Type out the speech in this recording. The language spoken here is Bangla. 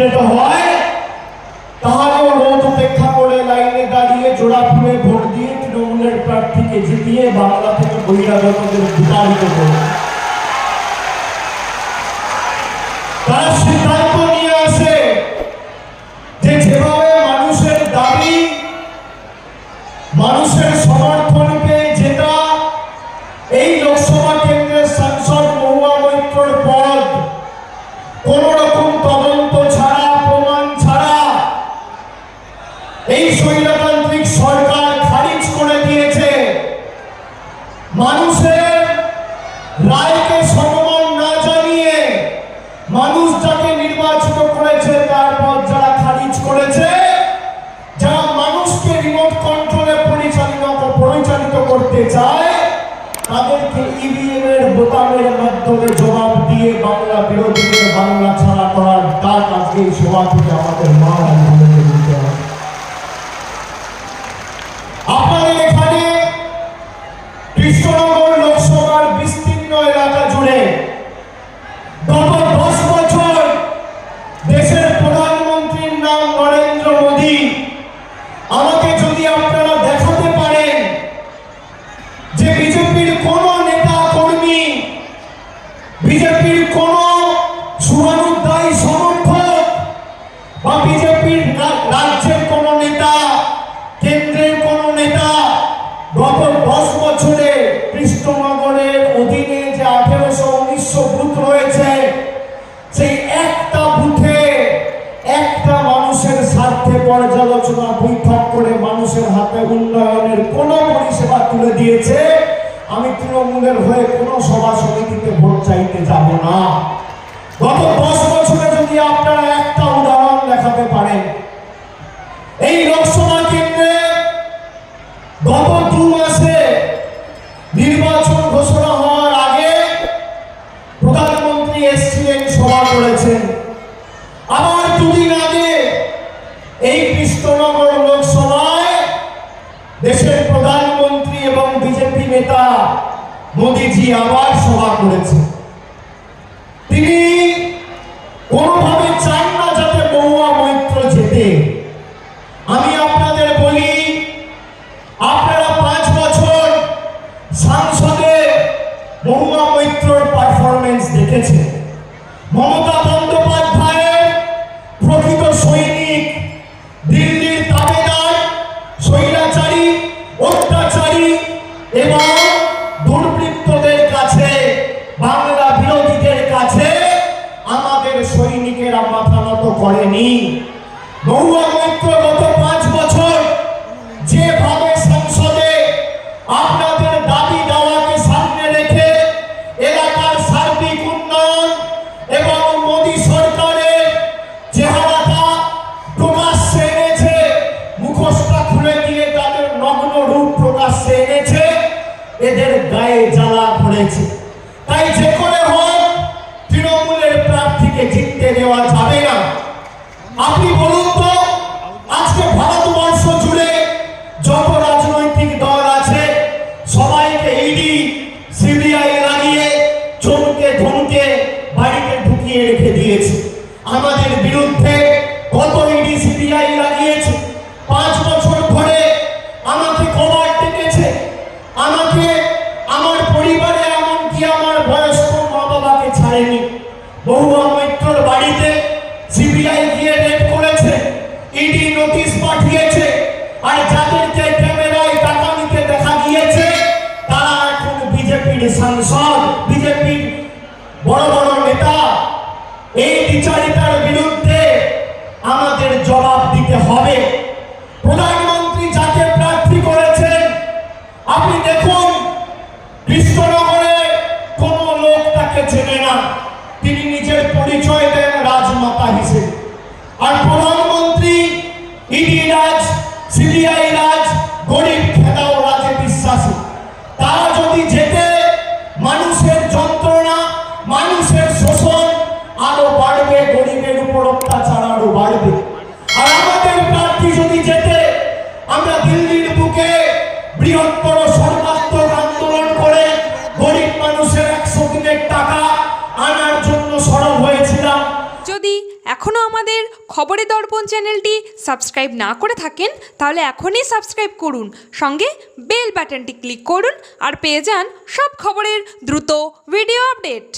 সেন্টিগ্রেড হয়, তাহলেও রোদ উপেক্ষা করে লাইনে দাঁড়িয়ে জোড়া ফুলে ভোট দিয়ে তৃণমূলের প্রার্থীকে জিতিয়ে বাংলা থেকে বহিরাগতদের সিদ্ধান্ত নিয়ে যে মানুষের দাবি, মানুষের বোতামের মাধ্যমে জবাব দিয়ে বাংলা বিরোধীদের বাংলা ছাড়া করার এখানে কৃষ্ণনগর উন্নয়নের কোনো পরিষেবা তুলে দিয়েছে, আমি তৃণমূলের হয়ে কোনো সভা সমিতিতে ভোট চাইতে যাব না। গত দশ বছরে যদি আপনারা একটা উদাহরণ দেখাতে পারেন, এই লোকসভা কেন্দ্রে গত দু মাসে নির্বাচন ঘোষণা হওয়ার আগে প্রধানমন্ত্রী এসছিলেন, সভা করেছেন। আবার সভা করেছেন তিনি কোনোভাবে চান না যাতে মহুয়া মৈত্র যেতে আমি আপনাদের বলি, আপনারা পাঁচ বছর সাংসদে মহুয়া মৈত্রর পারফরমেন্স দেখেছেন। মমতা বন্দ্যোপাধ্যায়ের প্রকৃত সৈনিক আমাদের সৈনিকেরা মাথা নত করেনি। মহুয়া মৈত্র প্রার্থীকে জিততে দেওয়া যাবে না। আপনি বলুন তো, আজকে ভারতবর্ষ জুড়ে যত রাজনৈতিক দল আছে, সবাইকে ইডি সিবিআই লাগিয়ে চমকে ধমকে বাড়িতে ঢুকিয়ে রেখে দিয়েছে। আমাদের বিরুদ্ধে কত ইডি সিবিআই লাগিয়েছে? পাঁচ বছর সাংসদ বিজেপির বড় বড় নেতা এই বিচারিতার বৃহত্তর সর্বাত্মক আন্দোলন করে গরিব মানুষের একশো দিনের টাকা আনার জন্য সরব হয়েছিলাম। যদি এখনও আমাদের খবরে দর্পণ চ্যানেলটি সাবস্ক্রাইব না করে থাকেন, তাহলে এখনই সাবস্ক্রাইব করুন। সঙ্গে বেল বাটনটি ক্লিক করুন আর পেয়ে যান সব খবরের দ্রুত ভিডিও আপডেট।